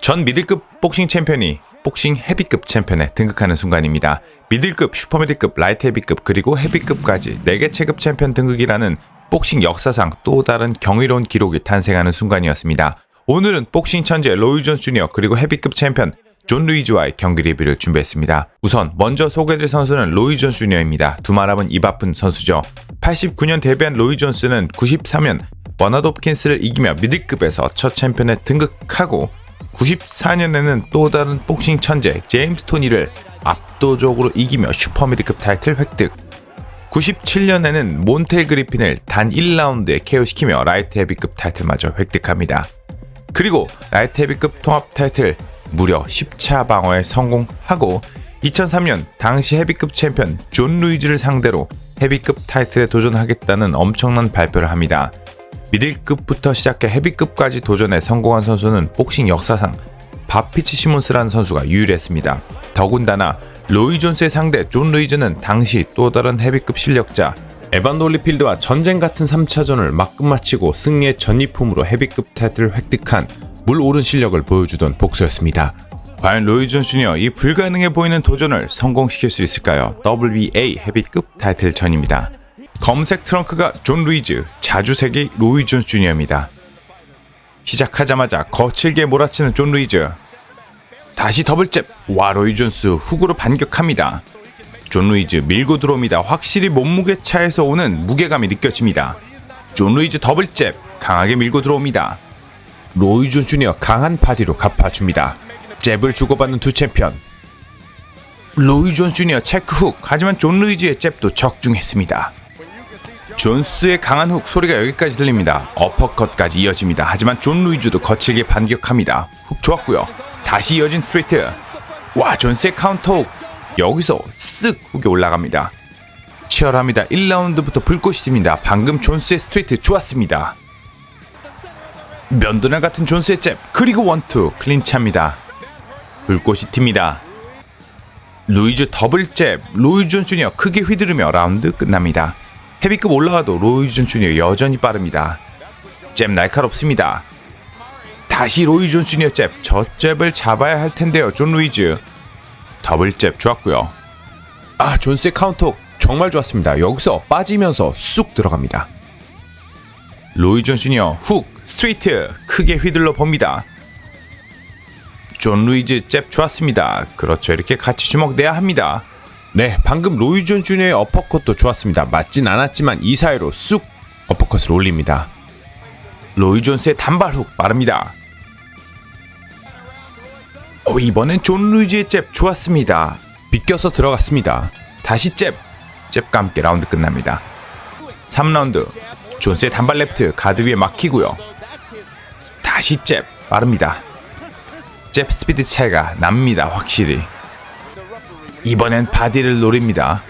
전 미들급 복싱 챔피언이 복싱 헤비급 챔피언에 등극하는 순간입니다. 미들급, 슈퍼미들급, 라이트 헤비급 그리고 헤비급까지 4개 체급 챔피언 등극이라는 복싱 역사상 또 다른 경이로운 기록이 탄생하는 순간이었습니다. 오늘은 복싱 천재 로이 존스 주니어 그리고 헤비급 챔피언 존 루이즈와의 경기 리뷰를 준비했습니다. 우선 먼저 소개될 선수는 로이 존스 주니어입니다. 두 말하면 입 아픈 선수죠. 89년 데뷔한 로이 존스는 93년 버나드 홉킨스를 이기며 미들급에서 첫 챔피언에 등극하고 94년에는 또 다른 복싱 천재 제임스 토니를 압도적으로 이기며 슈퍼미드급 타이틀 획득 97년에는 몬텔 그리핀을 단 1라운드에 KO시키며 라이트 헤비급 타이틀마저 획득합니다. 그리고 라이트 헤비급 통합 타이틀 무려 10차 방어에 성공하고 2003년 당시 헤비급 챔피언 존 루이즈를 상대로 헤비급 타이틀에 도전하겠다는 엄청난 발표를 합니다. 미들급부터 시작해 헤비급까지 도전에 성공한 선수는 복싱 역사상 바피치 시몬스라는 선수가 유일했습니다. 더군다나 로이 존스의 상대 존 루이즈는 당시 또 다른 헤비급 실력자 에반 돌리필드와 전쟁 같은 3차전을 막 끝마치고 승리의 전리품으로 헤비급 타이틀을 획득한 물 오른 실력을 보여주던 복수였습니다. 과연 로이 존스 주니어 이 불가능해 보이는 도전을 성공시킬 수 있을까요? WBA 헤비급 타이틀 전입니다. 검색 트렁크가 존 루이즈, 자주색이 로이 존스 주니어입니다. 시작하자마자 거칠게 몰아치는 존 루이즈. 다시 더블잽. 와 로이 존스 훅으로 반격합니다. 존 루이즈 밀고 들어옵니다. 확실히 몸무게 차에서 오는 무게감이 느껴집니다. 존 루이즈 더블잽 강하게 밀고 들어옵니다. 로이 존 주니어 강한 바디로 갚아줍니다. 잽을 주고받는 두 챔피언. 로이 존 주니어 체크 훅 하지만 존 루이즈의 잽도 적중했습니다. 존스의 강한 훅 소리가 여기까지 들립니다. 어퍼컷까지 이어집니다. 하지만 존 루이즈도 거칠게 반격합니다. 훅 좋았고요. 다시 이어진 스트레이트. 와 존스의 카운터 훅. 여기서 쓱 훅이 올라갑니다. 치열합니다. 1라운드부터 불꽃이 집니다. 방금 존스의 스트레이트 좋았습니다. 면도날 같은 존스의 잽 그리고 원투 클린치합니다. 불꽃이 튑니다. 루이즈 더블 잽 로이 존 주니어 크게 휘두르며 라운드 끝납니다. 헤비급 올라가도 로이 존 주니어 여전히 빠릅니다. 잽 날카롭습니다. 다시 로이 존 주니어 잽. 저 잽을 잡아야 할 텐데요. 존 루이즈. 더블 잽 좋았고요. 아, 존스의 카운터 정말 좋았습니다. 여기서 빠지면서 쑥 들어갑니다. 로이 존 주니어 훅 스트레이트 크게 휘둘러 봅니다. 존 루이즈 잽 좋았습니다. 그렇죠. 이렇게 같이 주먹 내야 합니다. 네, 방금 로이 존 주니어의 어퍼컷도 좋았습니다. 맞진 않았지만 이 사이로 쑥 어퍼컷을 올립니다. 로이 존스의 단발 훅 빠릅니다. 어, 이번엔 존 루이즈의 잽 좋았습니다. 비껴서 들어갔습니다. 다시 잽. 잽과 함께 라운드 끝납니다. 3라운드. 존스의 단발 레프트 가드 위에 막히고요. 다시 잽. 빠릅니다. 잽 스피드 차이가 납니다. 확실히. 이번엔 바디를 노립니다.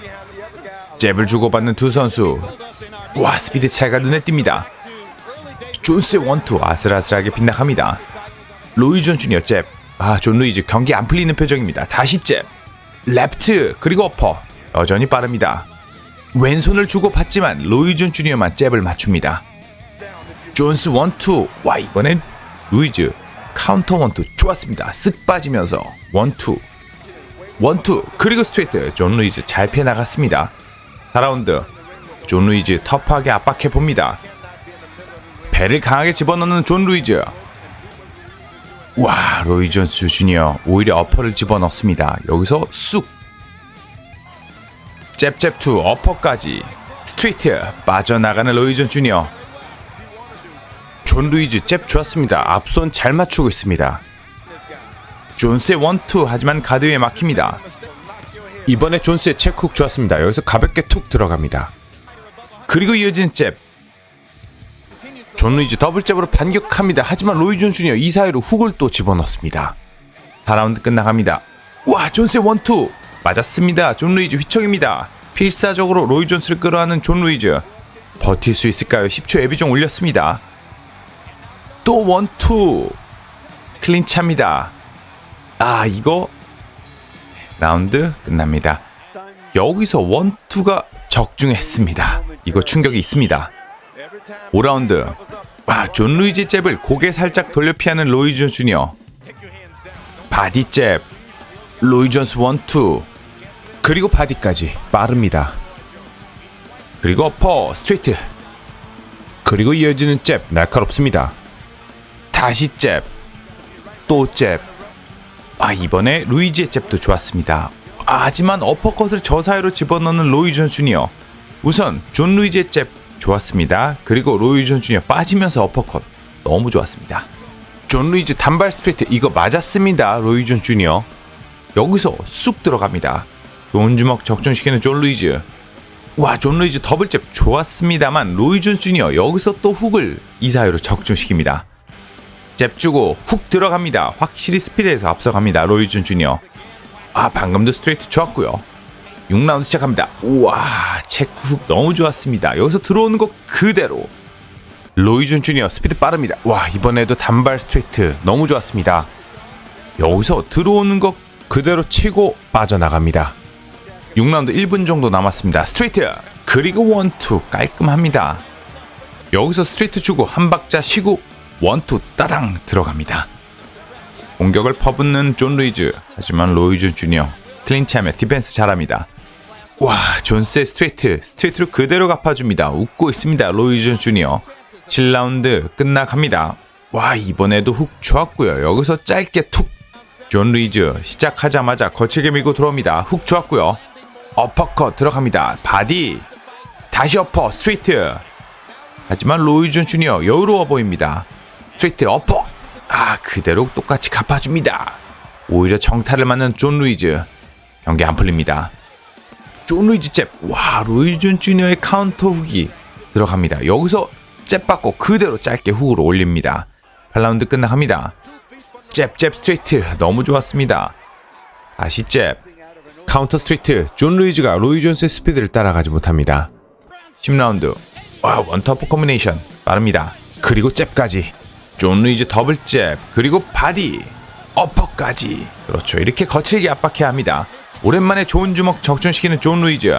잽을 주고받는 두 선수. 와 스피드 차이가 눈에 띕니다. 존스의 원투 아슬아슬하게 빗나갑니다. 로이 존 주니어 잽. 아, 존 루이즈 경기 안 풀리는 표정입니다. 다시 잽. 레프트 그리고 어퍼. 여전히 빠릅니다. 왼손을 주고 받지만 로이 존 주니어만 잽을 맞춥니다. 존스 원투. 와, 이번엔 루이즈 카운터 원투 좋았습니다. 쓱 빠지면서 원투. 원투 그리고 스트레이트 존 루이즈 잘 피해 나갔습니다. 4라운드 존 루이즈 터프하게 압박해 봅니다. 배를 강하게 집어넣는 존 루이즈. 와, 로이 존스 주니어 오히려 어퍼를 집어넣습니다. 여기서 쑥. 잽잽 투 어퍼까지. 스트레이트 빠져나가는 로이 존스 주니어. 존 루이즈 잽 좋았습니다. 앞손 잘 맞추고 있습니다. 존스의 원투 하지만 가드 위에 막힙니다. 이번에 존스의 체크훅 좋았습니다. 여기서 가볍게 툭 들어갑니다. 그리고 이어진 잽. 존 루이즈 더블 잽으로 반격합니다. 하지만 로이 존 주니어 이 사이로 훅을 또 집어넣습니다. 4라운드 끝나갑니다. 와 존스의 원투 맞았습니다. 존 루이즈 휘청입니다. 필사적으로 로이 존스를 끌어안는 존 루이즈 버틸 수 있을까요? 10초 에비종 올렸습니다. 또 원투 클린치합니다. 아 이거 라운드 끝납니다. 여기서 원투가 적중했습니다. 이거 충격이 있습니다. 5라운드 와, 존 루이지 잽을 고개 살짝 돌려 피하는 로이 존 주니어 바디 잽 로이 존스 원투 그리고 바디까지 빠릅니다. 그리고 어퍼 스트레이트 그리고 이어지는 잽 날카롭습니다. 다시 잽 또 잽. 아 이번에 루이지의 잽도 좋았습니다. 아, 하지만 어퍼컷을 저 사이로 집어넣는 로이 존 주니어. 우선 존 루이지의 잽 좋았습니다. 그리고 로이 존 주니어 빠지면서 어퍼컷 너무 좋았습니다. 존 루이즈 단발 스트레이트 이거 맞았습니다. 로이 존 주니어. 여기서 쑥 들어갑니다. 좋은 주먹 적중시키는 존 루이즈. 와, 존 루이즈 더블잽 좋았습니다만 로이 존 주니어 여기서 또 훅을 이 사이로 적중시킵니다. 잽 주고 훅 들어갑니다. 확실히 스피드에서 앞서갑니다. 로이 존 주니어. 아, 방금도 스트레이트 좋았고요. 6라운드 시작합니다. 우와, 체크 훅 너무 좋았습니다. 여기서 들어오는 거 그대로. 로이준 주니어 스피드 빠릅니다. 와, 이번에도 단발 스트레이트 너무 좋았습니다. 여기서 들어오는 거 그대로 치고 빠져나갑니다. 6라운드 1분 정도 남았습니다. 스트레이트 그리고 원투 깔끔합니다. 여기서 스트레이트 주고 한 박자 쉬고 원투 따당 들어갑니다. 공격을 퍼붓는 존 루이즈 하지만 로이즈 주니어 클린치하며 디펜스 잘합니다. 와 존스의 스트레이트 스트레이트로 그대로 갚아줍니다. 웃고 있습니다. 로이즈 주니어 7라운드 끝나갑니다. 와 이번에도 훅 좋았고요. 여기서 짧게 툭 존 루이즈 시작하자마자 거칠게 밀고 들어옵니다. 훅 좋았고요. 어퍼컷 들어갑니다. 바디 다시 어퍼 스트레이트 하지만 로이준 주니어 여유로워 보입니다. 스트레이트 어퍼 아 그대로 똑같이 갚아줍니다. 오히려 정타를 맞는 존 루이즈 경기 안 풀립니다. 존 루이즈 잽와 로이준 주니어의 카운터 훅이 들어갑니다. 여기서 잽 받고 그대로 짧게 훅으로 올립니다. 8라운드 끝나갑니다. 잽 잽 스트레이트 너무 좋았습니다. 다시 잽 카운터 스트레이트 존 루이즈가 로이 존스의 스피드를 따라가지 못합니다. 10라운드 와 원터퍼 커뮤니케이션 빠릅니다. 그리고 잽까지 존 루이즈 더블 잽 그리고 바디 어퍼까지 그렇죠 이렇게 거칠게 압박해야 합니다. 오랜만에 좋은 주먹 적중시키는 존 루이즈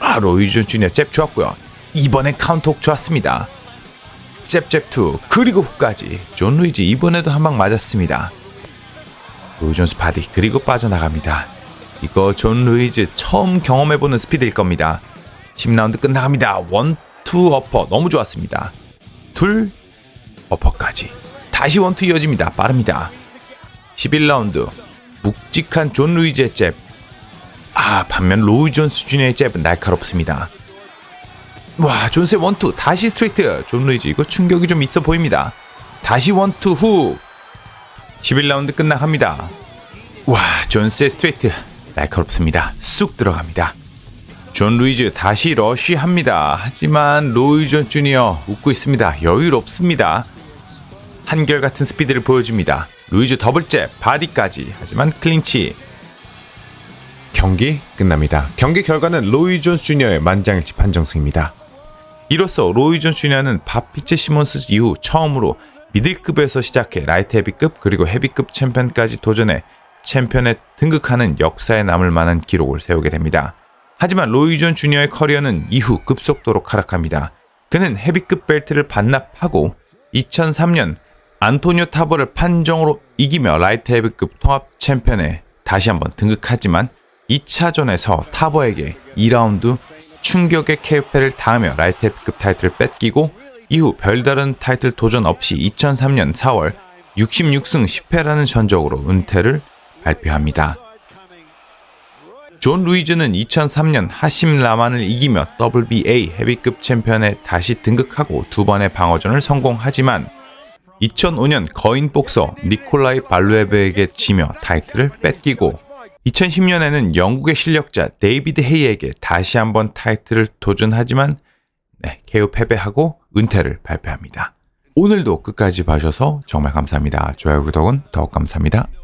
아 로이즈 주니어 잽 좋았고요. 이번엔 카운터 훅 좋았습니다. 잽잽2 그리고 훅까지 존 루이즈 이번에도 한 방 맞았습니다. 로이 존스 바디 그리고 빠져나갑니다. 이거 존 루이즈 처음 경험해보는 스피드일 겁니다. 10라운드 끝나갑니다. 원, 투 어퍼 너무 좋았습니다. 둘 어퍼까지 다시 원투 이어집니다. 빠릅니다. 11라운드 묵직한 존 루이즈의 잽. 아 반면 로이 존스 주니어의 잽은 날카롭습니다. 와 존스의 원투 다시 스트레이트 존 루이즈 이거 충격이 좀 있어 보입니다. 다시 원투 후 11라운드 끝나갑니다. 와 존스의 스트레이트 날카롭습니다. 쑥 들어갑니다. 존 루이즈 다시 러쉬합니다. 하지만 로이존 주니어 웃고 있습니다. 여유롭습니다. 한결같은 스피드를 보여줍니다. 루이즈 더블잽 바디까지 하지만 클린치 경기 끝납니다. 경기 결과는 로이 존스 주니어의 만장일치 판정승입니다. 이로써 로이 존스 주니어는 바피체 시몬스 이후 처음으로 미들급에서 시작해 라이트 헤비급 그리고 헤비급 챔피언까지 도전해 챔피언에 등극하는 역사에 남을 만한 기록을 세우게 됩니다. 하지만 로이 존 주니어의 커리어는 이후 급속도로 하락합니다. 그는 헤비급 벨트를 반납하고 2003년 안토니오 타버를 판정으로 이기며 라이트 헤비급 통합 챔피언에 다시 한번 등극하지만 2차전에서 타버에게 2라운드 충격의 KO패를 당하며 라이트 헤비급 타이틀을 뺏기고 이후 별다른 타이틀 도전 없이 2003년 4월 66승 10패라는 전적으로 은퇴를 발표합니다. 존 루이즈는 2003년 하심 라만을 이기며 WBA 헤비급 챔피언에 다시 등극하고 두 번의 방어전을 성공하지만 2005년 거인 복서 니콜라이 발루에브에게 지며 타이틀을 뺏기고 2010년에는 영국의 실력자 데이비드 헤이에게 다시 한번 타이틀을 도전하지만 네, KO 패배하고 은퇴를 발표합니다. 오늘도 끝까지 봐주셔서 정말 감사합니다. 좋아요, 구독은 더욱 감사합니다.